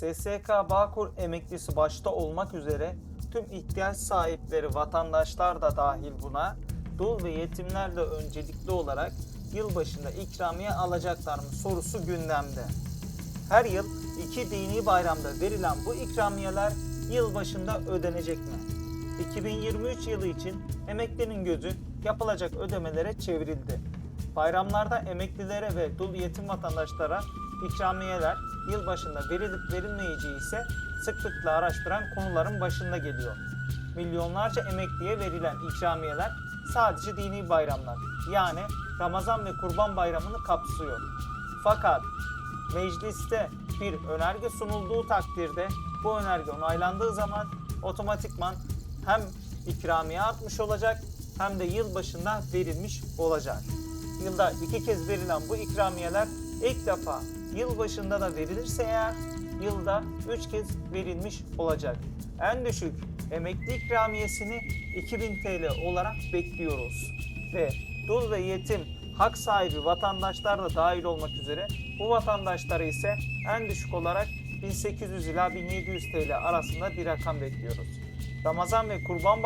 SSK Bağkur emeklisi başta olmak üzere tüm ihtiyaç sahipleri vatandaşlar da dahil buna dul ve yetimler de öncelikli olarak yılbaşında ikramiye alacaklar mı sorusu gündemde. Her yıl iki dini bayramda verilen bu ikramiyeler yılbaşında ödenecek mi? 2023 yılı için emeklinin gözü yapılacak ödemelere çevrildi. Bayramlarda emeklilere ve dul yetim vatandaşlara ikramiyeler yılbaşında verilip verilmeyeceği ise sıklıkla araştıran konuların başında geliyor. Milyonlarca emekliye verilen ikramiyeler sadece dini bayramlar yani Ramazan ve Kurban Bayramı'nı kapsıyor. Fakat mecliste bir önerge sunulduğu takdirde bu önerge onaylandığı zaman otomatikman hem ikramiye artmış olacak hem de yılbaşında verilmiş olacak. Yılda iki kez verilen bu ikramiyeler ilk defa yılbaşında da verilirse eğer yılda üç kez verilmiş olacak. En düşük emekli ikramiyesini 2000 TL olarak bekliyoruz. Ve dul ve yetim hak sahibi vatandaşlar da dahil olmak üzere bu vatandaşlara ise en düşük olarak 1800 ila 1700 TL arasında bir rakam bekliyoruz. Ramazan ve Kurban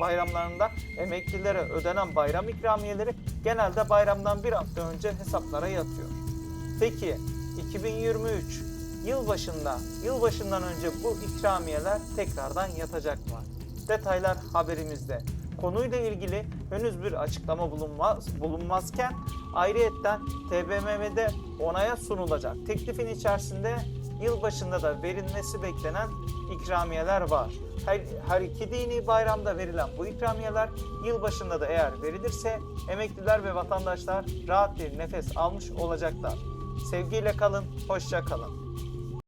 bayramlarında emeklilere ödenen bayram ikramiyeleri genelde bayramdan bir hafta önce hesaplara yatıyor. Peki 2023 yılbaşında, yılbaşından önce bu ikramiyeler tekrardan yatacak mı? Detaylar haberimizde. Konuyla ilgili henüz bir açıklama bulunmaz, bulunmazken ayrıyetten TBMM'de onaya sunulacak teklifin içerisinde yılbaşında da verilmesi beklenen ikramiyeler var. Her, her iki dini bayramda verilen bu ikramiyeler yılbaşında da eğer verilirse emekliler ve vatandaşlar rahat bir nefes almış olacaklar. Sevgiyle kalın, hoşça kalın.